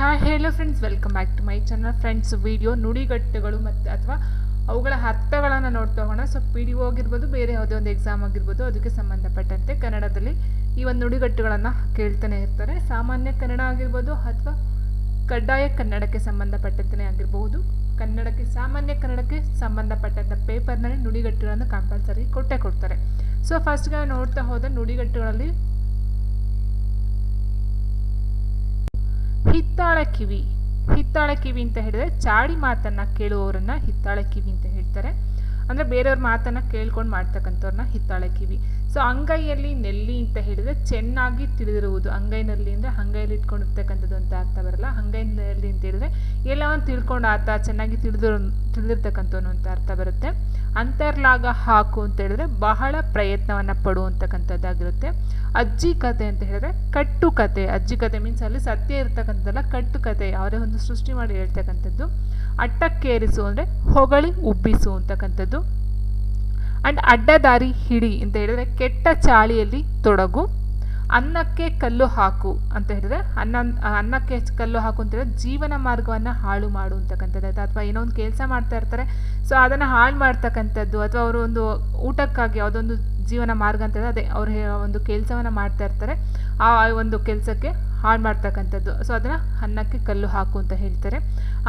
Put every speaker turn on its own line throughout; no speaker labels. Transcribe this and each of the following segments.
Hi hello friends welcome back to my channel friends video ನುಡಿಗಟ್ಟುಗಳು ಮತ್ತು ಅಥವಾ ಅವುಗಳ ಅರ್ಥಗಳನ್ನು ನೋಡ್ತಾ ಹೋಗೋಣ. ಸೊ ಪಿ ಡಿ ಒ ಆಗಿರ್ಬೋದು, ಬೇರೆ ಯಾವುದೇ ಒಂದು ಎಕ್ಸಾಮ್ ಆಗಿರ್ಬೋದು, ಅದಕ್ಕೆ ಸಂಬಂಧಪಟ್ಟಂತೆ ಕನ್ನಡದಲ್ಲಿ ಈ ಒಂದು ನುಡಿಗಟ್ಟುಗಳನ್ನು ಕೇಳ್ತಾನೆ ಇರ್ತಾರೆ. ಸಾಮಾನ್ಯ ಕನ್ನಡ ಆಗಿರ್ಬೋದು ಅಥವಾ ಕಡ್ಡಾಯ ಕನ್ನಡಕ್ಕೆ ಸಂಬಂಧಪಟ್ಟಂತೆ ಆಗಿರಬಹುದು. ಕನ್ನಡಕ್ಕೆ, ಸಾಮಾನ್ಯ ಕನ್ನಡಕ್ಕೆ ಸಂಬಂಧಪಟ್ಟಂಥ ಪೇಪರ್ನಲ್ಲಿ ನುಡಿಗಟ್ಟುಗಳನ್ನು ಕಂಪಲ್ಸರಿ ಕೊಟ್ಟೇ ಕೊಡ್ತಾರೆ. ಸೊ ಫಸ್ಟ್ಗೆ ನೋಡ್ತಾ ಹೋದ ನುಡಿಗಟ್ಟುಗಳಲ್ಲಿ ಹಿತ್ತಾಳೆ ಕಿವಿ, ಹಿತ್ತಾಳ ಕಿವಿ ಅಂತ ಹೇಳಿದ್ರೆ ಚಾಡಿ ಮಾತನ್ನ ಕೇಳುವವರನ್ನು ಹಿತ್ತಾಳ ಕಿವಿ ಅಂತ ಹೇಳ್ತಾರೆ. ಅಂದ್ರೆ ಬೇರೆಯವ್ರ ಮಾತನ್ನ ಕೇಳ್ಕೊಂಡು ಮಾಡ್ತಕ್ಕಂಥವ್ರನ್ನ ಹಿತ್ತಾಳ ಕಿವಿ. ಸೊ ಅಂಗೈಯಲ್ಲಿ ನೆಲ್ಲಿ ಅಂತ ಹೇಳಿದ್ರೆ ಚೆನ್ನಾಗಿ ತಿಳಿದಿರುವುದು. ಅಂಗೈನಲ್ಲಿ ಅಂದ್ರೆ ಅಂಗೈಯಲ್ಲಿ ಇಟ್ಕೊಂಡಿರ್ತಕ್ಕಂಥದ್ದು ಅಂತ ಅರ್ಥ ಬರಲ್ಲ. ಅಂಗೈನಲ್ಲಿ ಅಂತ ಹೇಳಿದ್ರೆ ಎಲ್ಲವನ್ನು ತಿಳ್ಕೊಂಡು ಆತ ಚೆನ್ನಾಗಿ ತಿಳಿದಿರೋ, ತಿಳಿದಿರ್ತಕ್ಕಂಥವನು ಅಂತ ಅರ್ಥ ಬರುತ್ತೆ. ಅಂತರ್ಲಾಗ ಹಾಕು ಅಂತ ಹೇಳಿದ್ರೆ ಬಹಳ ಪ್ರಯತ್ನವನ್ನು ಪಡುವಂತಕ್ಕಂಥದ್ದಾಗಿರುತ್ತೆ. ಅಜ್ಜಿ ಕತೆ ಅಂತ ಹೇಳಿದ್ರೆ ಕಟ್ಟು ಕತೆ. ಅಜ್ಜಿ ಕತೆ ಮೀನ್ಸ್ ಅಲ್ಲಿ ಸತ್ಯ ಇರ್ತಕ್ಕಂಥದ್ದಲ್ಲ ಕಟ್ಟು ಕತೆ. ಅವರೇ ಒಂದು ಸೃಷ್ಟಿ ಮಾಡಿ ಹೇಳ್ತಕ್ಕಂಥದ್ದು. ಅಟ್ಟಕ್ಕೇರಿಸು ಅಂದರೆ ಹೊಗಳಿ ಉಬ್ಬಿಸು ಅಂತಕ್ಕಂಥದ್ದು. ಆ್ಯಂಡ್ ಅಡ್ಡದಾರಿ ಹಿಡಿ ಅಂತ ಹೇಳಿದ್ರೆ ಕೆಟ್ಟ ಚಾಳಿಯಲ್ಲಿ ತೊಡಗು. ಅನ್ನಕ್ಕೆ ಕಲ್ಲು ಹಾಕು ಅಂತ ಹೇಳಿದ್ರೆ, ಅನ್ನ, ಅನ್ನಕ್ಕೆ ಕಲ್ಲು ಹಾಕು ಅಂತ ಹೇಳಿದ್ರೆ ಜೀವನ ಮಾರ್ಗವನ್ನು ಹಾಳು ಮಾಡು ಅಂತಕ್ಕಂಥದ್ದು ಅಥವಾ ಏನೋ ಒಂದು ಕೆಲಸ ಮಾಡ್ತಾ ಇರ್ತಾರೆ, ಸೊ ಅದನ್ನು ಹಾಳು ಮಾಡ್ತಕ್ಕಂಥದ್ದು, ಅಥವಾ ಅವರು ಒಂದು ಊಟಕ್ಕಾಗಿ ಯಾವುದೊಂದು ಜೀವನ ಮಾರ್ಗ ಅಂತ ಹೇಳಿದ್ರೆ ಅದೇ, ಅವ್ರು ಒಂದು ಕೆಲಸವನ್ನು ಮಾಡ್ತಾ ಇರ್ತಾರೆ, ಆ ಒಂದು ಕೆಲಸಕ್ಕೆ ಹಾಳು ಮಾಡ್ತಕ್ಕಂಥದ್ದು. ಸೊ ಅದನ್ನು ಅನ್ನಕ್ಕೆ ಕಲ್ಲು ಹಾಕು ಅಂತ ಹೇಳ್ತಾರೆ.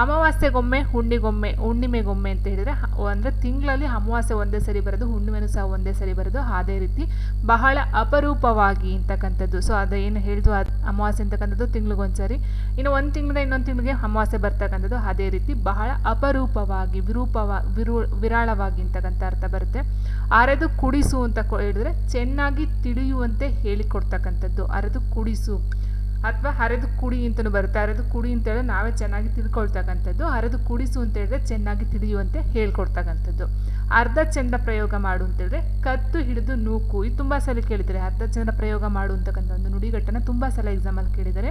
ಅಮಾವಾಸ್ಯೆಗೊಮ್ಮೆ, ಹುಣ್ಣಿಗೊಮ್ಮೆ, ಹುಣ್ಣಿಮೆಗೊಮ್ಮೆ ಅಂತ ಹೇಳಿದರೆ ಅಂದರೆ ತಿಂಗಳಲ್ಲಿ ಅಮಾವಾಸ್ಯೆ ಒಂದೇ ಸರಿ ಬರೋದು, ಹುಣ್ಣಿಮೆನೂ ಸಹ ಒಂದೇ ಸರಿ ಬರೋದು, ಅದೇ ರೀತಿ ಬಹಳ ಅಪರೂಪವಾಗಿ ಅಂತಕ್ಕಂಥದ್ದು. ಸೊ ಅದು ಏನು ಅದು ಅಮಾವಾಸ್ಯೆ ಅಂತಕ್ಕಂಥದ್ದು ತಿಂಗಳಿಗೊಂದ್ಸರಿ. ಇನ್ನು ಒಂದು ತಿಂಗಳಿಂದ ಇನ್ನೊಂದು ತಿಂಗಳಿಗೆ ಅಮಾವಾಸ್ಯೆ ಬರ್ತಕ್ಕಂಥದ್ದು, ಅದೇ ರೀತಿ ಬಹಳ ಅಪರೂಪವಾಗಿ, ವಿರೂಪವ, ವಿರೂ, ವಿರಾಳವಾಗಿ ಅಂತಕ್ಕಂಥ ಅರ್ಥ ಬರುತ್ತೆ. ಅರೆದು ಕುಡಿಸು ಅಂತ ಹೇಳಿದ್ರೆ, ಚೆನ್ನಾಗಿ ತಿಳಿಯುವಂತೆ ಹೇಳಿಕೊಡ್ತಕ್ಕಂಥದ್ದು. ಅರೆದು ಕುಡಿಸು. ಅಥವಾ ಹರಿದು ಕುಡಿ ಅಂತಲೂ ಬರುತ್ತೆ. ಹರಿದು ಕುಡಿ ಅಂತ ಹೇಳಿದ್ರೆ ನಾವೇ ಚೆನ್ನಾಗಿ ತಿಳ್ಕೊಳ್ತಕ್ಕಂಥದ್ದು. ಹರಿದು ಕುಡಿಸು ಅಂತ ಹೇಳಿದ್ರೆ ಚೆನ್ನಾಗಿ ತಿಳಿಯುವಂತೆ ಹೇಳ್ಕೊಡ್ತಕ್ಕಂಥದ್ದು. ಅರ್ಧ ಚಂದ ಪ್ರಯೋಗ ಮಾಡು ಅಂತ ಹೇಳಿದ್ರೆ ಕತ್ತು ಹಿಡಿದು ನೂಕು. ಇದು ತುಂಬ ಸಲ ಕೇಳಿದರೆ ಅರ್ಧ ಚಂದ ಪ್ರಯೋಗ ಮಾಡು ಅಂತಕ್ಕಂಥ ಒಂದು ನುಡಿಗಟ್ಟನ್ನು ತುಂಬ ಸಲ ಎಕ್ಸಾಮಲ್ಲಿ ಕೇಳಿದರೆ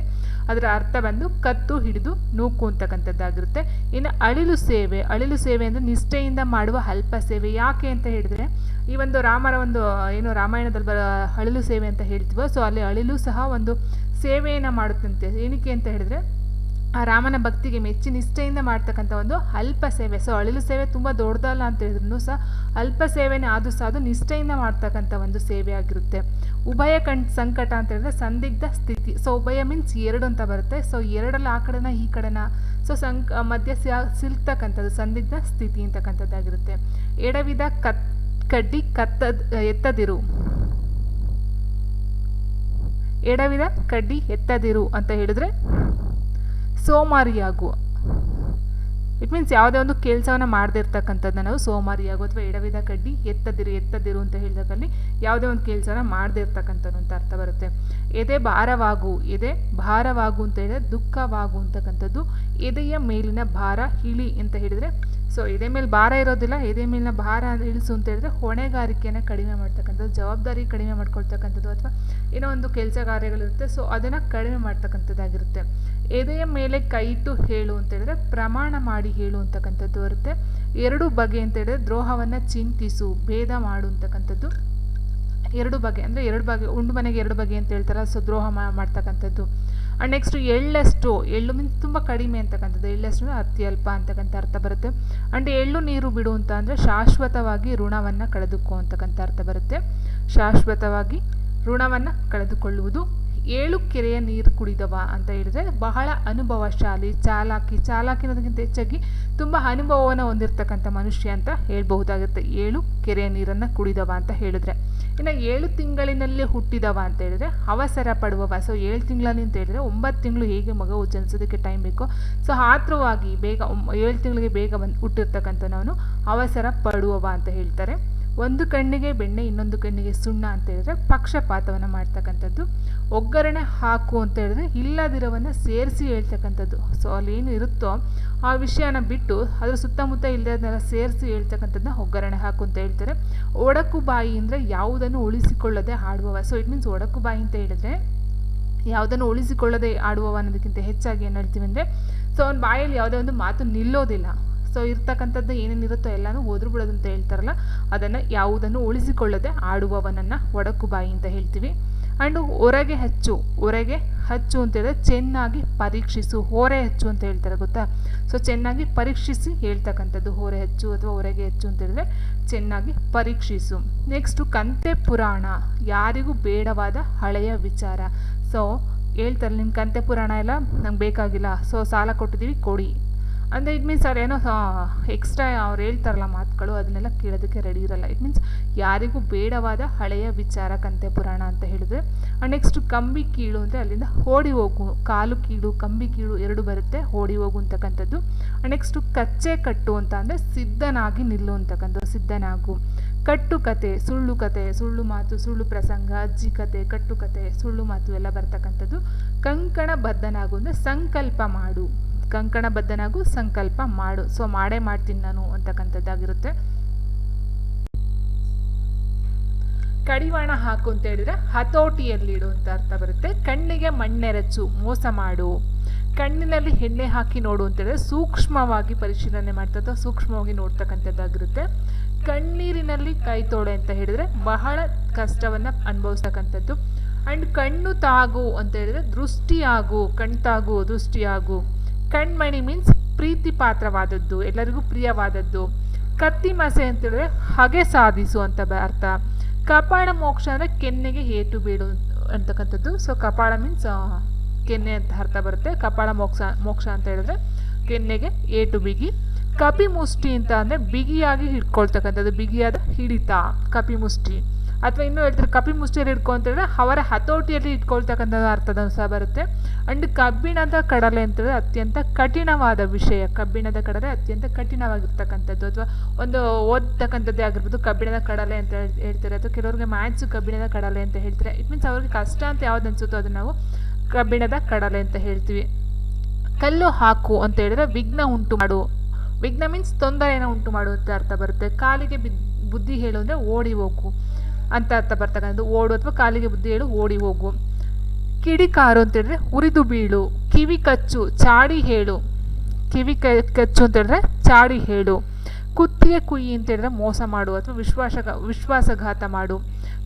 ಅದರ ಅರ್ಥ ಬಂದು ಕತ್ತು ಹಿಡಿದು ನೂಕು ಅಂತಕ್ಕಂಥದ್ದಾಗಿರುತ್ತೆ. ಇನ್ನು ಅಳಿಲು ಸೇವೆ ಅಳಿಲು ಸೇವೆ ಅಂದರೆ ನಿಷ್ಠೆಯಿಂದ ಮಾಡುವ ಅಲ್ಪ ಸೇವೆ. ಯಾಕೆ ಅಂತ ಹೇಳಿದರೆ, ಈ ಒಂದು ರಾಮರ ಒಂದು, ಏನು ರಾಮಾಯಣದಲ್ಲಿ ಬರೋ ಅಳಿಲು ಸೇವೆ ಅಂತ ಹೇಳ್ತೀವೋ, ಸೊ ಅಲ್ಲಿ ಅಳಿಲು ಸಹ ಒಂದು ಸೇವೆಯನ್ನು ಮಾಡುತ್ತಂತೆ. ಏನಕ್ಕೆ ಅಂತ ಹೇಳಿದ್ರೆ, ಆ ರಾಮನ ಭಕ್ತಿಗೆ ಮೆಚ್ಚಿ ನಿಷ್ಠೆಯಿಂದ ಮಾಡ್ತಕ್ಕಂಥ ಒಂದು ಅಲ್ಪ ಸೇವೆ. ಸೊ ಅಳಿಲು ಸೇವೆ ತುಂಬ ದೊಡ್ಡದಲ್ಲ ಅಂತ ಹೇಳಿದ್ರು ಸಹ ಅಲ್ಪ ಸೇವೆನೇ ಆದರೂ ಸಹ ಅದು ನಿಷ್ಠೆಯಿಂದ ಮಾಡ್ತಕ್ಕಂಥ ಒಂದು ಸೇವೆ ಆಗಿರುತ್ತೆ. ಉಭಯ ಕಣ್ ಸಂಕಟ ಅಂತ ಹೇಳಿದ್ರೆ ಸಂದಿಗ್ಧ ಸ್ಥಿತಿ. ಸೊ ಉಭಯ ಮೀನ್ಸ್ ಎರಡು ಅಂತ ಬರುತ್ತೆ. ಸೊ ಎರಡಲ್ಲಿ ಆ ಕಡೆನ, ಈ ಕಡೆನ. ಸೊ ಸಂಕ್, ಮಧ್ಯ ಸಿಲ್ತಕ್ಕಂಥದ್ದು ಸಂದಿಗ್ಧ ಸ್ಥಿತಿ ಅಂತಕ್ಕಂಥದ್ದಾಗಿರುತ್ತೆ. ಎಡವಿದ ಕತ್, ಕಡ್ಡಿ ಕತ್ತದ್, ಎತ್ತದಿರು. ಎಡವಿದ ಕಡ್ಡಿ ಎತ್ತದಿರು ಅಂತ ಹೇಳಿದ್ರೆ ಸೋಮಾರಿಯಾಗು. ಇಟ್ ಮೀನ್ಸ್ ಯಾವುದೇ ಒಂದು ಕೆಲಸವನ್ನು ಮಾಡದೇ ಇರ್ತಕ್ಕಂಥದ್ದನ್ನ ನಾವು ಸೋಮಾರಿಯಾಗು ಅಥವಾ ಎಡವಿದ ಕಡ್ಡಿ ಎತ್ತದಿರು ಎತ್ತದಿರು ಅಂತ ಹೇಳಿದಾಗಲ್ಲಿ ಯಾವುದೇ ಒಂದು ಕೆಲಸನ ಮಾಡದೇ ಇರ್ತಕ್ಕಂಥದ್ದು ಅಂತ ಅರ್ಥ ಬರುತ್ತೆ. ಎದೆ ಭಾರವಾಗು ಎದೆ ಭಾರವಾಗು ಅಂತ ಹೇಳಿದ್ರೆ ದುಃಖವಾಗು ಅಂತಕ್ಕಂಥದ್ದು ಎದೆಯ ಮೇಲಿನ ಭಾರ ಇಳಿ ಅಂತ ಹೇಳಿದ್ರೆ ಸೊ ಎದೆ ಮೇಲೆ ಭಾರ ಇರೋದಿಲ್ಲ, ಎದೆ ಮೇಲಿನ ಭಾರ ಇಳಿಸು ಅಂತ ಹೇಳಿದ್ರೆ ಹೊಣೆಗಾರಿಕೆಯನ್ನು ಕಡಿಮೆ ಮಾಡ್ತಕ್ಕಂಥದ್ದು, ಜವಾಬ್ದಾರಿ ಕಡಿಮೆ ಮಾಡ್ಕೊಳ್ತಕ್ಕಂಥದ್ದು ಅಥವಾ ಏನೋ ಒಂದು ಕೆಲಸ ಕಾರ್ಯಗಳಿರುತ್ತೆ ಸೊ ಅದನ್ನು ಕಡಿಮೆ ಮಾಡ್ತಕ್ಕಂಥದ್ದಾಗಿರುತ್ತೆ. ಎದೆಯ ಮೇಲೆ ಕೈ ಇಟ್ಟು ಹೇಳು ಅಂತ ಹೇಳಿದ್ರೆ ಪ್ರಮಾಣ ಮಾಡಿ ಹೇಳು ಅಂತಕ್ಕಂಥದ್ದು ಬರುತ್ತೆ. ಎರಡು ಬಗೆ ಅಂತ ಹೇಳಿದ್ರೆ ದ್ರೋಹವನ್ನು ಚಿಂತಿಸು, ಭೇದ ಮಾಡು ಅಂತಕ್ಕಂಥದ್ದು. ಎರಡು ಬಗೆ, ಅಂದರೆ ಎರಡು ಬಗೆ, ಉಂಡು ಮನೆಗೆ ಎರಡು ಬಗೆ ಅಂತ ಹೇಳ್ತಾರೆ ಸೊ ದ್ರೋಹ ಮಾಡ್ತಕ್ಕಂಥದ್ದು. ಆ್ಯಂಡ್ ನೆಕ್ಸ್ಟ್ ಎಳ್ಳಷ್ಟು, ಎಳ್ಳು ಮೀನ್ಸ್ ತುಂಬ ಕಡಿಮೆ ಅಂತಕ್ಕಂಥದ್ದು. ಎಳ್ಳಷ್ಟು ಅತ್ಯಲ್ಪ ಅಂತಕ್ಕಂಥ ಅರ್ಥ ಬರುತ್ತೆ. ಆ್ಯಂಡ್ ಎಳ್ಳು ನೀರು ಬಿಡು ಅಂತ ಅಂದರೆ ಶಾಶ್ವತವಾಗಿ ಋಣವನ್ನು ಕಳೆದುಕೋ ಅಂತಕ್ಕಂಥ ಅರ್ಥ ಬರುತ್ತೆ. ಶಾಶ್ವತವಾಗಿ ಋಣವನ್ನು ಕಳೆದುಕೊಳ್ಳುವುದು. ಏಳು ಕೆರೆಯ ನೀರು ಕುಡಿದವ ಅಂತ ಹೇಳಿದ್ರೆ ಬಹಳ ಅನುಭವಶಾಲಿ, ಚಾಲಾಕಿ. ಚಾಲಾಕಿ ಅನ್ನೋದಕ್ಕಿಂತ ಹೆಚ್ಚಾಗಿ ತುಂಬ ಅನುಭವವನ್ನು ಹೊಂದಿರತಕ್ಕಂಥ ಮನುಷ್ಯ ಅಂತ ಹೇಳ್ಬಹುದಾಗುತ್ತೆ. ಏಳು ಕೆರೆಯ ನೀರನ್ನು ಕುಡಿದವ ಅಂತ ಹೇಳಿದ್ರೆ. ಇನ್ನು ಏಳು ತಿಂಗಳಿನಲ್ಲಿ ಹುಟ್ಟಿದವ ಅಂತ ಹೇಳಿದ್ರೆ ಅವಸರ ಪಡುವವ. ಸೊ ಏಳು ತಿಂಗಳಲ್ಲಿ ಅಂತ ಹೇಳಿದ್ರೆ ಒಂಬತ್ತು ತಿಂಗಳು ಹೇಗೆ ಮಗು ಜನಿಸೋದಕ್ಕೆ ಟೈಮ್ ಬೇಕು ಸೊ ಆತುರವಾಗಿ ಬೇಗ ಏಳು ತಿಂಗಳಿಗೆ ಬೇಗ ಬಂದು ಹುಟ್ಟಿರ್ತಕ್ಕಂಥವನು ಅವಸರ ಪಡುವವ ಅಂತ ಹೇಳ್ತಾರೆ. ಒಂದು ಕಣ್ಣಿಗೆ ಬೆಣ್ಣೆ, ಇನ್ನೊಂದು ಕಣ್ಣಿಗೆ ಸುಣ್ಣ ಅಂತ ಹೇಳಿದ್ರೆ ಪಕ್ಷಪಾತವನ್ನು ಮಾಡ್ತಕ್ಕಂಥದ್ದು. ಒಗ್ಗರಣೆ ಹಾಕು ಅಂತ ಹೇಳಿದ್ರೆ ಇಲ್ಲದಿರೋವನ್ನು ಸೇರಿಸಿ ಹೇಳ್ತಕ್ಕಂಥದ್ದು. ಸೊ ಅಲ್ಲಿ ಏನು ಇರುತ್ತೋ ಆ ವಿಷಯನ ಬಿಟ್ಟು ಅದರ ಸುತ್ತಮುತ್ತ ಇಲ್ಲದನ್ನೆಲ್ಲ ಸೇರಿಸಿ ಹೇಳ್ತಕ್ಕಂಥದ್ದನ್ನ ಒಗ್ಗರಣೆ ಹಾಕು ಅಂತ ಹೇಳ್ತಾರೆ. ಒಡಕು ಬಾಯಿ ಅಂದರೆ ಯಾವುದನ್ನು ಉಳಿಸಿಕೊಳ್ಳದೆ ಆಡುವವ. ಸೊ ಇಟ್ ಮೀನ್ಸ್ ಒಡಕು ಬಾಯಿ ಅಂತ ಹೇಳಿದ್ರೆ ಯಾವುದನ್ನು ಉಳಿಸಿಕೊಳ್ಳದೆ ಆಡುವವ ಅನ್ನೋದಕ್ಕಿಂತ ಹೆಚ್ಚಾಗಿ ಏನು ಹೇಳ್ತೀವಿ ಅಂದರೆ ಸೊ ಅವ್ನ ಬಾಯಲ್ಲಿ ಯಾವುದೇ ಒಂದು ಮಾತು ನಿಲ್ಲೋದಿಲ್ಲ. ಸೊ ಇರ್ತಕ್ಕಂಥದ್ದು ಏನೇನಿರುತ್ತೋ ಎಲ್ಲನೂ ಓದ್ರು ಬಿಡೋದು ಅಂತ ಹೇಳ್ತಾರಲ್ಲ, ಅದನ್ನು ಯಾವುದನ್ನು ಉಳಿಸಿಕೊಳ್ಳದೆ ಆಡುವವನನ್ನು ಒಡಕು ಬಾಯಿ ಅಂತ ಹೇಳ್ತೀವಿ. ಆ್ಯಂಡು ಹೊರಗೆ ಹಚ್ಚು ಹೊರಗೆ ಹಚ್ಚು ಅಂತ ಹೇಳಿದ್ರೆ ಚೆನ್ನಾಗಿ ಪರೀಕ್ಷಿಸು, ಹೊರೆ ಹಚ್ಚು ಅಂತ ಹೇಳ್ತಾರೆ ಗೊತ್ತಾ? ಸೊ ಚೆನ್ನಾಗಿ ಪರೀಕ್ಷಿಸಿ ಹೇಳ್ತಕ್ಕಂಥದ್ದು, ಹೊರೆ ಹಚ್ಚು ಅಥವಾ ಹೊರಗೆ ಹಚ್ಚು ಅಂತ ಹೇಳಿದ್ರೆ ಚೆನ್ನಾಗಿ ಪರೀಕ್ಷಿಸು. ನೆಕ್ಸ್ಟು ಕಂತೆ ಪುರಾಣ, ಯಾರಿಗೂ ಬೇಡವಾದ ಹಳೆಯ ವಿಚಾರ. ಸೊ ಹೇಳ್ತಾರೆ ನಿಮ್ಮ ಕಂತೆ ಪುರಾಣ ಎಲ್ಲ ನಂಗೆ ಬೇಕಾಗಿಲ್ಲ. ಸೊ ಸಾಲ ಕೊಟ್ಟಿದ್ದೀವಿ, ಕೊಡಿ. ಅಂದರೆ ಇಟ್ ಮೀನ್ಸ್ ಅವ್ರು ಏನೋ ಎಕ್ಸ್ಟ್ರಾ ಅವ್ರು ಹೇಳ್ತಾರಲ್ಲ ಮಾತುಗಳು, ಅದನ್ನೆಲ್ಲ ಕೇಳೋದಕ್ಕೆ ರೆಡಿ ಇರಲ್ಲ. ಇಟ್ ಮೀನ್ಸ್ ಯಾರಿಗೂ ಬೇಡವಾದ ಹಳೆಯ ವಿಚಾರ ಕಂತೆ ಪುರಾಣ ಅಂತ ಹೇಳಿದ್ರೆ ನೆಕ್ಸ್ಟ್ ಕಂಬಿ ಕೀಳು ಅಂದರೆ ಅಲ್ಲಿಂದ ಓಡಿ ಹೋಗು, ಕಾಲು ಕೀಳು, ಕಂಬಿ ಕೀಳು ಎರಡು ಬರುತ್ತೆ, ಓಡಿ ಹೋಗು ಅಂತಕ್ಕಂಥದ್ದು. ನೆಕ್ಸ್ಟು ಕಚ್ಚೆ ಕಟ್ಟು ಅಂತ ಅಂದರೆ ಸಿದ್ಧನಾಗಿ ನಿಲ್ಲು ಅಂತಕ್ಕಂಥದ್ದು, ಸಿದ್ಧನಾಗು. ಕಟ್ಟು ಕತೆ, ಸುಳ್ಳು ಕತೆ, ಸುಳ್ಳು ಮಾತು, ಸುಳ್ಳು ಪ್ರಸಂಗ, ಅಜ್ಜಿ ಕತೆ, ಕಟ್ಟು ಕತೆ, ಸುಳ್ಳು ಮಾತು ಎಲ್ಲ ಬರ್ತಕ್ಕಂಥದ್ದು. ಕಂಕಣ ಬದ್ಧನಾಗು ಅಂದರೆ ಸಂಕಲ್ಪ ಮಾಡು. ಕಂಕಣ ಬದ್ಧನಾಗು ಸಂಕಲ್ಪ ಮಾಡು. ಸೊ, ಮಾಡೇ ಮಾಡ್ತೀನಿ ನಾನು ಅಂತಕ್ಕಂಥದ್ದಾಗಿರುತ್ತೆ. ಕಡಿವಾಣ ಹಾಕು ಅಂತ ಹೇಳಿದ್ರೆ ಹತೋಟಿಯಲ್ಲಿಡು ಅಂತ ಅರ್ಥ ಬರುತ್ತೆ. ಕಣ್ಣಿಗೆ ಮಣ್ಣೆರಚು, ಮೋಸ ಮಾಡು. ಕಣ್ಣಿನಲ್ಲಿ ಎಣ್ಣೆ ಹಾಕಿ ನೋಡು ಅಂತ ಹೇಳಿದ್ರೆ ಸೂಕ್ಷ್ಮವಾಗಿ ಪರಿಶೀಲನೆ ಮಾಡ್ತಾ ಸೂಕ್ಷ್ಮವಾಗಿ ನೋಡ್ತಕ್ಕಂಥದ್ದಾಗಿರುತ್ತೆ. ಕಣ್ಣೀರಿನಲ್ಲಿ ಕೈ ತೋಡೆ ಅಂತ ಹೇಳಿದ್ರೆ ಬಹಳ ಕಷ್ಟವನ್ನು ಅನುಭವಿಸ್ತಕ್ಕಂಥದ್ದು. ಆ್ಯಂಡ್ ಕಣ್ಣು ತಾಗು ಅಂತ ಹೇಳಿದ್ರೆ ದೃಷ್ಟಿಯಾಗು, ಕಣ್ತಾಗು, ದೃಷ್ಟಿಯಾಗು. ಕಣ್ಮಣಿ ಮೀನ್ಸ್ ಪ್ರೀತಿ ಪಾತ್ರವಾದದ್ದು, ಎಲ್ಲರಿಗೂ ಪ್ರಿಯವಾದದ್ದು. ಕತ್ತಿ ಮಸೆ ಅಂತ ಹೇಳಿದ್ರೆ ಹಗೆ ಸಾಧಿಸು ಅಂತ ಅರ್ಥ. ಕಪಾಳ ಮೋಕ್ಷ ಅಂದರೆ ಕೆನ್ನೆಗೆ ಏಟು ಬೀಳು ಅಂತಕ್ಕಂಥದ್ದು. ಸೊ ಕಪಾಳ ಮೀನ್ಸ್ ಕೆನ್ನೆ ಅಂತ ಅರ್ಥ ಬರುತ್ತೆ. ಕಪಾಳ ಮೋಕ್ಷ ಮೋಕ್ಷ ಅಂತ ಹೇಳಿದ್ರೆ ಕೆನ್ನೆಗೆ ಏಟು ಬಿಗಿ. ಕಪಿ ಮುಷ್ಟಿ ಅಂತ ಅಂದರೆ ಬಿಗಿಯಾಗಿ ಹಿಡ್ಕೊಳ್ತಕ್ಕಂಥದ್ದು, ಬಿಗಿಯಾದ ಹಿಡಿತ ಕಪಿ ಮುಷ್ಟಿ ಅಥವಾ ಇನ್ನೂ ಹೇಳ್ತಾರೆ ಕಪಿ ಮುಷ್ಟಿಯಲ್ಲಿ ಇಟ್ಕೊ ಅಂತ ಹೇಳಿದ್ರೆ ಅವರ ಹತೋಟಿಯಲ್ಲಿ ಇಟ್ಕೊಳ್ತಕ್ಕಂಥದ್ದು ಅರ್ಥದ ಸಹ ಬರುತ್ತೆ. ಅಂಡ್ ಕಬ್ಬಿಣದ ಕಡಲೆ ಅಂತ ಹೇಳಿದ್ರೆ ಅತ್ಯಂತ ಕಠಿಣವಾದ ವಿಷಯ. ಕಬ್ಬಿಣದ ಕಡಲೆ ಅತ್ಯಂತ ಕಠಿಣವಾಗಿರ್ತಕ್ಕಂಥದ್ದು ಅಥವಾ ಒಂದು ಓದ್ತಕ್ಕಂಥದ್ದೇ ಆಗಿರ್ಬೋದು ಕಬ್ಬಿಣದ ಕಡಲೆ ಅಂತ ಹೇಳ್- ಹೇಳ್ತಾರೆ. ಅಥವಾ ಕೆಲವ್ರಿಗೆ ಮ್ಯಾಥ್ಸು ಕಬ್ಬಿಣದ ಕಡಲೆ ಅಂತ ಹೇಳ್ತಾರೆ. ಇಟ್ ಮೀನ್ಸ್ ಅವ್ರಿಗೆ ಕಷ್ಟ ಅಂತ ಯಾವ್ದು ಅನಿಸುತ್ತೋ ಅದನ್ನು ನಾವು ಕಬ್ಬಿಣದ ಕಡಲೆ ಅಂತ ಹೇಳ್ತೀವಿ. ಕಲ್ಲು ಹಾಕು ಅಂತ ಹೇಳಿದ್ರೆ ವಿಘ್ನ ಉಂಟು ಮಾಡು. ವಿಘ್ನ ಮೀನ್ಸ್ ತೊಂದರೆಯನ್ನು ಉಂಟು ಮಾಡು ಅಂತ ಅರ್ಥ ಬರುತ್ತೆ. ಕಾಲಿಗೆ ಬಿದ್ದು ಬುದ್ಧಿ ಹೇಳು ಅಂದರೆ ಓಡಿ ಹೋಗು. ಅಂತ ಅರ್ಥ ಬರ್ತಕ್ಕಂಥದ್ದು. ಓಡು ಅಥವಾ ಕಾಲಿಗೆ ಬುದ್ಧಿ ಹೇಳು, ಓಡಿ ಹೋಗು. ಕಿಡಿಕಾರು ಅಂತ ಹೇಳಿದ್ರೆ ಉರಿದು ಬೀಳು. ಕಿವಿ ಕಚ್ಚು, ಚಾಡಿ ಹೇಳು. ಕಿವಿ ಕಚ್ಚು ಅಂತ ಹೇಳಿದ್ರೆ ಚಾಡಿ ಹೇಳು. ಕುತ್ತಿಗೆ ಕುಯಿ ಅಂತ ಹೇಳಿದ್ರೆ ಮೋಸ ಮಾಡು ಅಥವಾ ವಿಶ್ವಾಸ ವಿಶ್ವಾಸಘಾತ ಮಾಡು.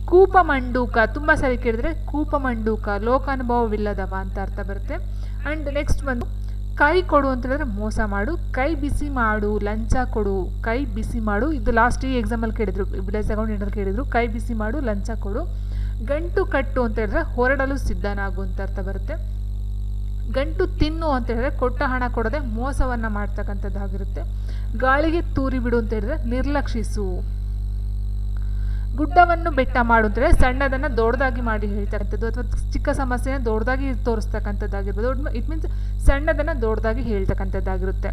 ಕೂಪ ಮಂಡೂಕ, ತುಂಬ ಸರಿ ಕೇಳಿದ್ರೆ ಕೂಪ ಮಂಡೂಕ, ಲೋಕಾನುಭವವಿಲ್ಲದವ ಅಂತ ಅರ್ಥ ಬರುತ್ತೆ. ಆ್ಯಂಡ್ ನೆಕ್ಸ್ಟ್ ಬಂದು ಕೈ ಕೊಡು ಅಂತ ಹೇಳಿದ್ರೆ ಮೋಸ ಮಾಡು. ಕೈ ಬಿಸಿ ಮಾಡು, ಲಂಚ ಕೊಡು. ಕೈ ಬಿಸಿ ಮಾಡು. ಇದು ಲಾಸ್ಟ್ ಈ ಎಕ್ಸಾಮಲ್ಲಿ ಕೇಳಿದ್ರು. ವಿಲೇಜ್ ಅಕೌಂಟ್ ಕೇಳಿದ್ರು. ಕೈ ಬಿಸಿ ಮಾಡು, ಲಂಚ ಕೊಡು. ಗಂಟು ಕಟ್ಟು ಅಂತ ಹೇಳಿದ್ರೆ ಹೊರಡಲು ಸಿದ್ಧನಾಗು ಅಂತ ಅರ್ಥ ಬರುತ್ತೆ. ಗಂಟು ತಿನ್ನು ಅಂತ ಹೇಳಿದ್ರೆ ಕೊಟ್ಟ ಹಣ ಕೊಡದೆ ಮೋಸವನ್ನು ಮಾಡ್ತಕ್ಕಂಥದ್ದಾಗಿರುತ್ತೆ. ಗಾಳಿಗೆ ತೂರಿ ಬಿಡು ಅಂತ ಹೇಳಿದ್ರೆ ನಿರ್ಲಕ್ಷಿಸು. ಗುಡ್ಡವನ್ನು ಬೆಟ್ಟ ಮಾಡು ಅಂತ ಹೇಳಿದ್ರೆ ಸಣ್ಣದನ್ನು ದೊಡ್ಡದಾಗಿ ಮಾಡಿ ಹೇಳ್ತಕ್ಕಂಥದ್ದು ಅಥವಾ ಚಿಕ್ಕ ಸಮಸ್ಯೆನ ದೊಡ್ಡದಾಗಿ ತೋರಿಸ್ತಕ್ಕಂಥದ್ದಾಗಿರ್ಬೋದು. ಇಟ್ ಮೀನ್ಸ್ ಸಣ್ಣದನ್ನು ದೊಡ್ಡದಾಗಿ ಹೇಳ್ತಕ್ಕಂಥದ್ದಾಗಿರುತ್ತೆ.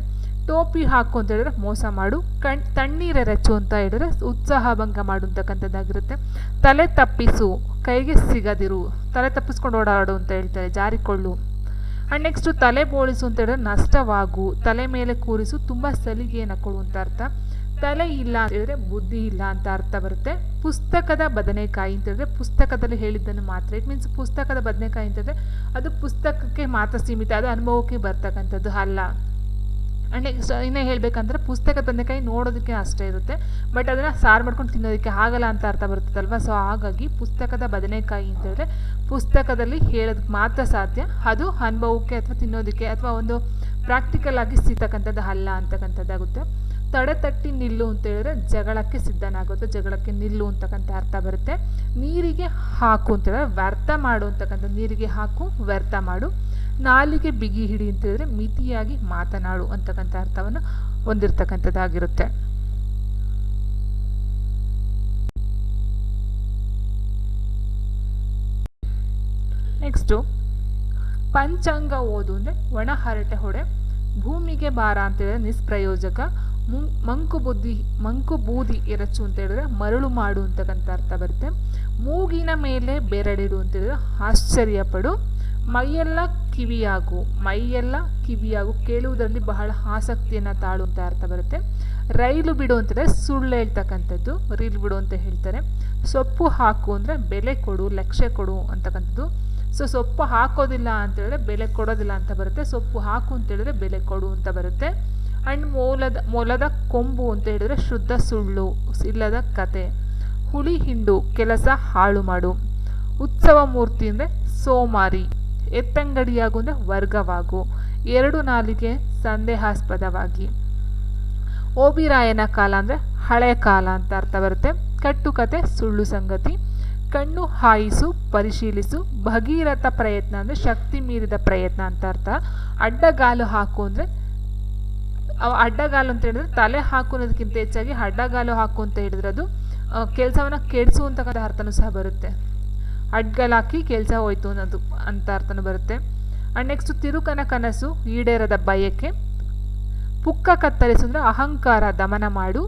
ಟೋಪಿ ಹಾಕು ಅಂತ ಹೇಳಿದ್ರೆ ಮೋಸ ಮಾಡು. ಕಣ್ ತಣ್ಣೀರೆರಚು ಅಂತ ಹೇಳಿದ್ರೆ ಉತ್ಸಾಹ ಭಂಗ ಮಾಡು ಅಂತಕ್ಕಂಥದ್ದಾಗಿರುತ್ತೆ. ತಲೆ ತಪ್ಪಿಸು. ಕೈಗೆ ಸಿಗದಿರು. ತಲೆ ತಪ್ಪಿಸ್ಕೊಂಡು ಓಡಾಡು ಅಂತ ಹೇಳ್ತಾರೆ. ಜಾರಿಕೊಳ್ಳು. ಆ್ಯಂಡ್ ನೆಕ್ಸ್ಟು ತಲೆ ಬೋಳಿಸು ಅಂತ ಹೇಳಿದ್ರೆ ನಷ್ಟವಾಗು. ತಲೆ ಮೇಲೆ ಕೂರಿಸು. ತುಂಬ ಸಲಿಗೆಯನ್ನು ಕೊಡು ಅಂತ ಅರ್ಥ. ತಲೆ ಇಲ್ಲ ಅಂತ ಹೇಳಿದ್ರೆ ಬುದ್ಧಿ ಇಲ್ಲ ಅಂತ ಅರ್ಥ ಬರುತ್ತೆ. ಪುಸ್ತಕದ ಬದನೆಕಾಯಿ ಅಂತ ಹೇಳಿದ್ರೆ ಪುಸ್ತಕದಲ್ಲಿ ಹೇಳಿದ್ದನ್ನು ಮಾತ್ರ. ಇಟ್ ಮೀನ್ಸ್ ಪುಸ್ತಕದ ಬದನೆಕಾಯಿ ಅಂತಂದರೆ ಅದು ಪುಸ್ತಕಕ್ಕೆ ಮಾತ್ರ ಸೀಮಿತ, ಅದು ಅನುಭವಕ್ಕೆ ಬರ್ತಕ್ಕಂಥದ್ದು ಅಲ್ಲ. ಆ್ಯಂಡ್ ಇನ್ನೇ ಹೇಳಬೇಕಂದ್ರೆ ಪುಸ್ತಕ ಬದನೆಕಾಯಿ ನೋಡೋದಕ್ಕೆ ಅಷ್ಟೇ ಇರುತ್ತೆ. ಬಟ್ ಅದನ್ನು ಸಾರು ಮಾಡ್ಕೊಂಡು ತಿನ್ನೋದಕ್ಕೆ ಆಗಲ್ಲ ಅಂತ ಅರ್ಥ ಬರ್ತದಲ್ವ ಸೊ ಹಾಗಾಗಿ ಪುಸ್ತಕದ ಬದನೆಕಾಯಿ ಅಂತ ಹೇಳಿದ್ರೆ ಪುಸ್ತಕದಲ್ಲಿ ಹೇಳೋದಕ್ಕೆ ಮಾತ್ರ ಸಾಧ್ಯ. ಅದು ಅನುಭವಕ್ಕೆ ಅಥವಾ ತಿನ್ನೋದಕ್ಕೆ ಅಥವಾ ಒಂದು ಪ್ರಾಕ್ಟಿಕಲ್ ಆಗಿ ಸಿಗ್ತಕ್ಕಂಥದ್ದು ಅಲ್ಲ ಅಂತಕ್ಕಂಥದ್ದಾಗುತ್ತೆ. ತಡೆ ತಟ್ಟಿ ನಿಲ್ಲು ಅಂತ ಹೇಳಿದ್ರೆ ಜಗಳಕ್ಕೆ ಸಿದ್ಧನಾಗುತ್ತೆ ಜಗಳಕ್ಕೆ ನಿಲ್ಲು ಅಂತಕ್ಕಂಥ ಅರ್ಥ ಬರುತ್ತೆ. ನೀರಿಗೆ ಹಾಕು ಅಂತ ಹೇಳಿದ್ರೆ ವ್ಯರ್ಥ ಮಾಡು ಅಂತಕ್ಕಂಥ ನೀರಿಗೆ ಹಾಕು, ವ್ಯರ್ಥ ಮಾಡು. ನಾಲಿಗೆ ಬಿಗಿ ಹಿಡಿ ಅಂತ ಹೇಳಿದ್ರೆ ಮಿತಿಯಾಗಿ ಮಾತನಾಡು ಅಂತಕ್ಕಂಥ ಅರ್ಥವನ್ನು ಹೊಂದಿರತಕ್ಕಂಥದ್ದಾಗಿರುತ್ತೆ. ನೆಕ್ಸ್ಟು ಪಂಚಾಂಗ ಓದು ಅಂದರೆ ಒಣ ಹರಟೆ ಹೊಡೆ, ಭೂಮಿಗೆ ಭಾರ ಅಂತ ಹೇಳಿದ್ರೆ ನಿಷ್ಪ್ರಯೋಜಕ ಮಂಕು ಬುದ್ಧಿ, ಮಂಕು ಬೂದಿ ಎರಚು ಅಂತ ಹೇಳಿದ್ರೆ ಮರಳು ಮಾಡು ಅಂತಕ್ಕಂಥ ಅರ್ಥ ಬರುತ್ತೆ. ಮೂಗಿನ ಮೇಲೆ ಬೆರಳಿಡು ಅಂತ ಹೇಳಿದ್ರೆ ಆಶ್ಚರ್ಯಪಡು. ಮೈಯೆಲ್ಲ ಕಿವಿಯಾಗು ಮೈಯೆಲ್ಲ ಕಿವಿಯಾಗು ಕೇಳುವುದರಲ್ಲಿ ಬಹಳ ಆಸಕ್ತಿಯನ್ನು ತಾಳು ಅಂತ ಅರ್ಥ ಬರುತ್ತೆ. ರೈಲು ಬಿಡು ಅಂತಂದರೆ ಸುಳ್ಳು ಹೇಳ್ತಕ್ಕಂಥದ್ದು, ರೀಲ್ ಬಿಡು ಅಂತ ಹೇಳ್ತಾರೆ. ಸೊಪ್ಪು ಹಾಕು ಅಂದರೆ ಬೆಲೆ ಕೊಡು ಲಕ್ಷ್ಯ ಕೊಡು ಅಂತಕ್ಕಂಥದ್ದು. ಸೊ ಸೊಪ್ಪು ಹಾಕೋದಿಲ್ಲ ಅಂತ ಹೇಳಿದ್ರೆ ಬೆಲೆ ಕೊಡೋದಿಲ್ಲ ಅಂತ ಬರುತ್ತೆ. ಸೊಪ್ಪು ಹಾಕು ಅಂತ ಹೇಳಿದ್ರೆ ಬೆಲೆ ಕೊಡು ಅಂತ ಬರುತ್ತೆ. ಆ್ಯಂಡ್ ಮೂಲದ, ಮೊಲದ ಕೊಂಬು ಅಂತ ಹೇಳಿದ್ರೆ ಶುದ್ಧ ಸುಳ್ಳು, ಇಲ್ಲದ ಕತೆ. ಹುಳಿ ಹಿಂಡು, ಕೆಲಸ ಹಾಳು ಮಾಡು. ಉತ್ಸವ ಮೂರ್ತಿ ಅಂದರೆ ಸೋಮಾರಿ. ಎತ್ತಂಗಡಿಯಾಗು ಅಂದರೆ ವರ್ಗವಾಗು. ಎರಡು ನಾಲಿಗೆ ಸಂದೇಹಾಸ್ಪದವಾಗಿ. ಓಬಿರಾಯನ ಕಾಲ ಅಂದರೆ ಹಳೆ ಕಾಲ ಅಂತ ಅರ್ಥ ಬರುತ್ತೆ. ಕಟ್ಟುಕತೆ, ಸುಳ್ಳು ಸಂಗತಿ. ಕಣ್ಣು ಹಾಯಿಸು, ಪರಿಶೀಲಿಸು. ಭಗೀರಥ ಪ್ರಯತ್ನ ಅಂದರೆ ಶಕ್ತಿ ಮೀರಿದ ಪ್ರಯತ್ನ ಅಂತ ಅರ್ಥ. ಅಡ್ಡಗಾಲು ಹಾಕು ಅಂದರೆ ಅಡ್ಡಗಾಲು ಅಂತ ಹೇಳಿದ್ರೆ ತಲೆ ಹಾಕು ಹೆಚ್ಚಾಗಿ ಅಡ್ಡಗಾಲು ಹಾಕು ಅಂತ ಹೇಳಿದ್ರೆ ಅದು ಕೆಲಸವನ್ನು ಕೆಡಿಸು ಅಂತಕ್ಕಂಥ ಅರ್ಥನೂ ಸಹ ಬರುತ್ತೆ. ಅಡ್ಗಲ್ ಹಾಕಿ ಕೆಲಸ ಹೋಯ್ತು ಅನ್ನೋದು ಅಂತ ಅರ್ಥನೂ ಬರುತ್ತೆ. ಆ್ಯಂಡ್ ನೆಕ್ಸ್ಟ್ ತಿರುಕನ ಕನಸು ಈಡೇರದ ಬಯಕೆ. ಪುಕ್ಕ ಕತ್ತರಿಸು ಅಂದರೆ ಅಹಂಕಾರ ದಮನ ಮಾಡು.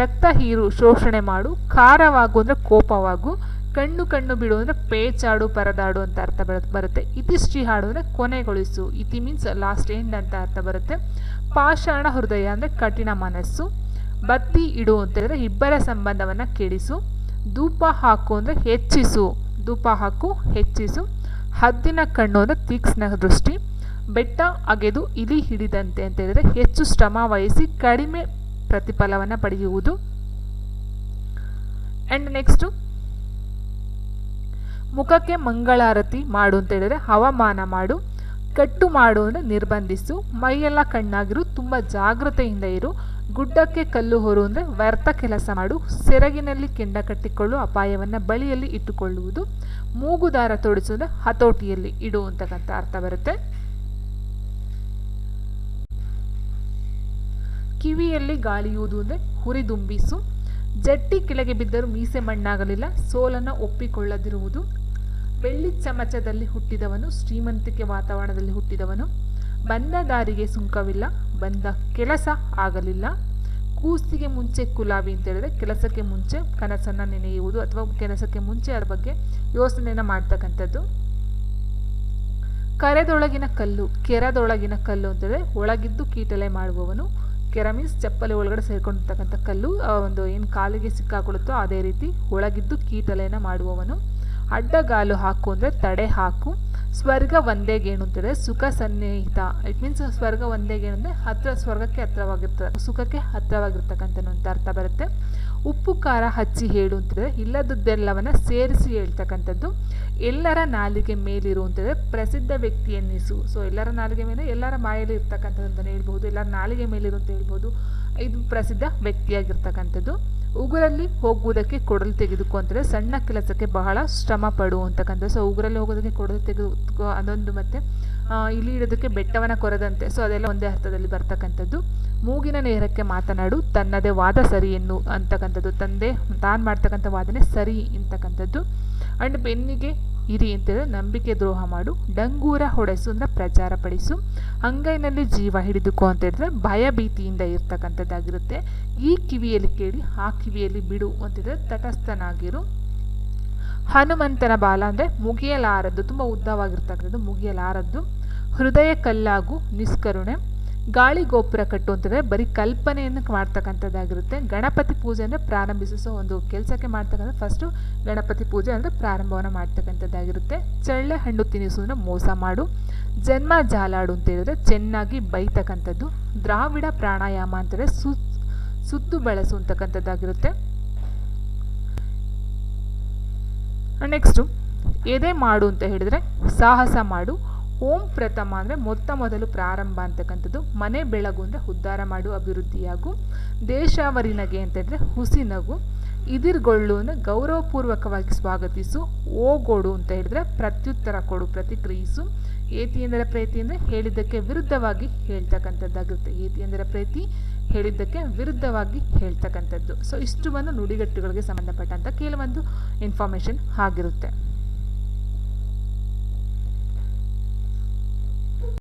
ರಕ್ತ ಹೀರು ಶೋಷಣೆ ಮಾಡು. ಖಾರವಾಗು ಅಂದರೆ ಕೋಪವಾಗು. ಕಣ್ಣು ಕಣ್ಣು ಬಿಡು ಅಂದರೆ ಪೇಚಾಡು ಪರದಾಡು ಅಂತ ಅರ್ಥ ಬರ ಬರುತ್ತೆ. ಇತಿಶ್ರೀ ಹಾಡು ಅಂದರೆ ಕೊನೆಗೊಳಿಸು. ಇತಿ ಮೀನ್ಸ್ ಲಾಸ್ಟ್ ಎಂಡ್ ಅಂತ ಅರ್ಥ ಬರುತ್ತೆ. ಪಾಷಾಣ ಹೃದಯ ಅಂದರೆ ಕಠಿಣ ಮನಸ್ಸು. ಬತ್ತಿ ಇಡು ಅಂತ ಹೇಳಿದ್ರೆ ಇಬ್ಬರ ಸಂಬಂಧವನ್ನು ಕೆಡಿಸು. ಧೂಪ ಹಾಕು ಅಂದರೆ ಹೆಚ್ಚಿಸು. ಧೂಪ ಹಾಕು, ಹೆಚ್ಚಿಸು. ಹದ್ದಿನ ಕಣ್ಣು ಅಂದರೆ ತೀಕ್ಷ್ಣ ದೃಷ್ಟಿ. ಬೆಟ್ಟ ಅಗೆದು ಇಲಿ ಹಿಡಿದಂತೆ ಅಂತ ಹೇಳಿದ್ರೆ ಹೆಚ್ಚು ಶ್ರಮ ವಹಿಸಿ ಕಡಿಮೆ ಪ್ರತಿಫಲವನ್ನು ಪಡೆಯುವುದು. ಆ್ಯಂಡ್ ನೆಕ್ಸ್ಟು ಮುಖಕ್ಕೆ ಮಂಗಳಾರತಿ ಮಾಡು ಅಂತ ಹೇಳಿದರೆ ಹವಾಮಾನ ಮಾಡು, ಕಟ್ಟು ಮಾಡು ಅಂದರೆ ನಿರ್ಬಂಧಿಸು. ಮೈಯೆಲ್ಲ ಕಣ್ಣಾಗಿರು, ತುಂಬ ಜಾಗೃತೆಯಿಂದ ಇರು. ಗುಡ್ಡಕ್ಕೆ ಕಲ್ಲು ಹೊರು ಅಂದರೆ ವ್ಯರ್ಥ ಕೆಲಸ ಮಾಡು. ಸೆರಗಿನಲ್ಲಿ ಕೆಂಡ ಕಟ್ಟಿಕೊಳ್ಳು, ಅಪಾಯವನ್ನು ಬಳಿಯಲ್ಲಿ ಇಟ್ಟುಕೊಳ್ಳುವುದು. ಮೂಗುದಾರ ತೊಡಿಸು ಅಂದರೆ ಹತೋಟಿಯಲ್ಲಿ ಇಡು ಅಂತಕ್ಕಂಥ ಅರ್ಥ ಬರುತ್ತೆ. ಕಿವಿಯಲ್ಲಿ ಗಾಳಿಯುವುದು ಅಂದರೆ ಹುರಿದುಂಬಿಸು. ಜಟ್ಟಿ ಕೆಳಗೆ ಬಿದ್ದರೂ ಮೀಸೆ ಮಣ್ಣಾಗಲಿಲ್ಲ. ಸೋಲನ್ನು ಒಪ್ಪಿಕೊಳ್ಳದಿರುವುದು. ಬೆಳ್ಳಿ ಚಮಚದಲ್ಲಿ ಹುಟ್ಟಿದವನು, ಶ್ರೀಮಂತಿಕೆ ವಾತಾವರಣದಲ್ಲಿ ಹುಟ್ಟಿದವನು. ಬಂದ ದಾರಿಗೆ ಸುಂಕವಿಲ್ಲ, ಬಂದ ಕೆಲಸ ಆಗಲಿಲ್ಲ. ಕೂಸಿಗೆ ಮುಂಚೆ ಕುಲಾವಿ ಅಂತ ಹೇಳಿದ್ರೆ ಕೆಲಸಕ್ಕೆ ಮುಂಚೆ ಕನಸನ್ನು ನೆನೆಯುವುದು ಅಥವಾ ಕೆಲಸಕ್ಕೆ ಮುಂಚೆ ಅದರ ಬಗ್ಗೆ ಯೋಚನೆಯನ್ನು ಮಾಡ್ತಕ್ಕಂಥದ್ದು. ಕರೆದೊಳಗಿನ ಕಲ್ಲು, ಕೆರದೊಳಗಿನ ಕಲ್ಲು ಅಂತಂದರೆ ಒಳಗಿದ್ದು ಕೀಟಲೆ ಮಾಡುವವನು. ಕೆರ ಮೀನ್ಸ್ ಚಪ್ಪಲಿ ಒಳಗಡೆ ಸೇರ್ಕೊಂಡಿರ್ತಕ್ಕಂಥ ಕಲ್ಲು ಒಂದು ಏನು ಕಾಲಿಗೆ ಸಿಕ್ಕಾಕೊಳ್ಳುತ್ತೋ ಅದೇ ರೀತಿ ಒಳಗಿದ್ದು ಕೀಟಲೆಯನ್ನು ಮಾಡುವವನು. ಅಡ್ಡಗಾಲು ಹಾಕು ಅಂದರೆ ತಡೆ ಹಾಕು. ಸ್ವರ್ಗ ಒಂದೇ ಗೇಣು ಸುಖ ಸನ್ನಿಹಿತ. ಇಟ್ ಮೀನ್ಸ್ ಸ್ವರ್ಗ ಒಂದೇ ಗೇಣು ಅಂದರೆ ಹತ್ರ ಸ್ವರ್ಗಕ್ಕೆ ಹತ್ರವಾಗಿರ್ತದೆ ಸುಖಕ್ಕೆ ಹತ್ತಿರವಾಗಿರ್ತಕ್ಕಂಥ ಅಂತ ಅರ್ಥ ಬರುತ್ತೆ. ಉಪ್ಪು, ಖಾರ ಹಚ್ಚಿ ಹೇಳು ಅಂತಂದರೆ ಸೇರಿಸಿ ಹೇಳ್ತಕ್ಕಂಥದ್ದು. ಎಲ್ಲರ ನಾಲಿಗೆ ಮೇಲಿರುವಂಥದ್ದು ಪ್ರಸಿದ್ಧ ವ್ಯಕ್ತಿ ಎನ್ನಿಸು. ಸೊ ಎಲ್ಲರ ನಾಲಿಗೆ ಮೇಲೆ, ಎಲ್ಲರ ಬಾಯಲ್ಲಿ ಇರ್ತಕ್ಕಂಥದ್ದು ಅಂತಲೇ ಹೇಳ್ಬೋದು ಎಲ್ಲರ ನಾಲಿಗೆ ಮೇಲಿರು ಅಂತ ಹೇಳ್ಬೋದು ಇದು ಪ್ರಸಿದ್ಧ ವ್ಯಕ್ತಿಯಾಗಿರ್ತಕ್ಕಂಥದ್ದು. ಉಗುರಲ್ಲಿ ಹೋಗುವುದಕ್ಕೆ ಕೊಡಲು ತೆಗೆದುಕೊ ಸಣ್ಣ ಕೆಲಸಕ್ಕೆ ಬಹಳ ಶ್ರಮ ಪಡು ಅಂತಕ್ಕಂಥ ಸೊ ಉಗುರಲ್ಲಿ ಹೋಗೋದಕ್ಕೆ ಕೊಡಲು ತೆಗೆದು, ಅದೊಂದು ಮತ್ತು ಇಲ್ಲಿ ಇಡೋದಕ್ಕೆ ಬೆಟ್ಟವನ ಕೊರದಂತೆ. ಸೊ ಅದೆಲ್ಲ ಒಂದೇ ಅರ್ಥದಲ್ಲಿ ಬರ್ತಕ್ಕಂಥದ್ದು. ಮೂಗಿನ ನೇರಕ್ಕೆ ಮಾತನಾಡು, ತನ್ನದೇ ವಾದ ಸರಿ ಎನ್ನು ಅಂತಕ್ಕಂಥದ್ದು. ತಂದೆ, ತಾನು ಮಾಡ್ತಕ್ಕಂಥ ವಾದನೆ ಸರಿ ಅಂತಕ್ಕಂಥದ್ದು. ಆ್ಯಂಡ್ ಬೆನ್ನಿಗೆ ಇರಿ ಅಂತಂದರೆ ನಂಬಿಕೆ ದ್ರೋಹ ಮಾಡು, ಡಂಗೂರ ಹೊಡೆಸು ಅಂದರೆ ಪ್ರಚಾರ ಪಡಿಸು, ಅಂಗೈನಲ್ಲಿ ಜೀವ ಹಿಡಿದುಕೋ ಅಂತ ಹೇಳಿದ್ರೆ ಭಯ ಭೀತಿಯಿಂದ ಇರ್ತಕ್ಕಂಥದ್ದಾಗಿರುತ್ತೆ. ಈ ಕಿವಿಯಲ್ಲಿ ಕೇಳಿ, ಆ ಕಿವಿಯಲ್ಲಿ ಬಿಡು ಅಂತಿದ್ರೆ ತಟಸ್ಥನಾಗಿರು. ಹನುಮಂತನ ಬಾಲ ಅಂದರೆ ಮುಗಿಯಲಾರದ್ದು, ತುಂಬ ಉದ್ದವಾಗಿರ್ತಕ್ಕಂಥದ್ದು ಮುಗಿಯಲಾರದ್ದು. ಹೃದಯ ಕಲ್ಲಾಗು ನಿಷ್ಕರುಣೆ, ಗಾಳಿ ಗೋಪುರ ಕಟ್ಟುವಂಥದ್ದೇ ಬರೀ ಕಲ್ಪನೆಯನ್ನು ಮಾಡ್ತಕ್ಕಂಥದ್ದಾಗಿರುತ್ತೆ. ಗಣಪತಿ ಪೂಜೆ ಅಂದರೆ ಪ್ರಾರಂಭಿಸೋ ಒಂದು ಕೆಲಸಕ್ಕೆ ಮಾಡ್ತಕ್ಕಂಥ ಫಸ್ಟು ಗಣಪತಿ ಪೂಜೆ ಅಂದರೆ ಪ್ರಾರಂಭವನ್ನು ಮಾಡ್ತಕ್ಕಂಥದ್ದಾಗಿರುತ್ತೆ. ಚಳ್ಳೆ ಹಣ್ಣು ತಿನ್ನಿಸುವುದನ್ನು ಮೋಸ ಮಾಡು. ಜನ್ಮ ಜಾಲಾಡು ಅಂತ ಹೇಳಿದ್ರೆ ಚೆನ್ನಾಗಿ ಬೈತಕ್ಕಂಥದ್ದು. ದ್ರಾವಿಡ ಪ್ರಾಣಾಯಾಮ ಅಂತಂದರೆ ಸು, ಸುದ್ದು ಬಳಸುವಂತಕ್ಕಂಥದ್ದಾಗಿರುತ್ತೆ ನೆಕ್ಸ್ಟು ಎದೆ ಮಾಡು ಅಂತ ಹೇಳಿದರೆ ಸಾಹಸ ಮಾಡು. ಓಂ ಪ್ರಥಮ ಅಂದರೆ ಮೊತ್ತ ಮೊದಲು ಪ್ರಾರಂಭ ಅಂತಕ್ಕಂಥದ್ದು. ಮನೆ ಬೆಳಗು ಅಂದರೆ ಉದ್ಧಾರ ಮಾಡು ಅಭಿವೃದ್ಧಿಯಾಗು ದೇಶಾವರಿನಗೆ ಅಂತ ಹುಸಿನಗು ಹುಸಿ ನಗು. ಇದಿರ್ಗೊಳ್ಳು ಅಂದರೆ ಗೌರವಪೂರ್ವಕವಾಗಿ ಸ್ವಾಗತಿಸು. ಓಗೋಡು ಅಂತ ಹೇಳಿದ್ರೆ ಪ್ರತ್ಯುತ್ತರ ಕೊಡು, ಪ್ರತಿಕ್ರಿಯಿಸು. ಏತಿ ಎಂದರೆ ಪ್ರೀತಿ ಅಂದರೆ ಹೇಳಿದ್ದಕ್ಕೆ ವಿರುದ್ಧವಾಗಿ ಹೇಳ್ತಕ್ಕಂಥದ್ದಾಗಿರುತ್ತೆ. ಏತಿ ಎಂದರೆ ಪ್ರೀತಿ, ಹೇಳಿದ್ದಕ್ಕೆ ವಿರುದ್ಧವಾಗಿ ಹೇಳ್ತಕ್ಕಂಥದ್ದು. ಸೊ ಇಷ್ಟು ಒಂದು ನುಡಿಗಟ್ಟುಗಳಿಗೆ ಸಂಬಂಧಪಟ್ಟಂಥ ಕೆಲವೊಂದು ಇನ್ಫಾರ್ಮೇಷನ್ ಆಗಿರುತ್ತೆ.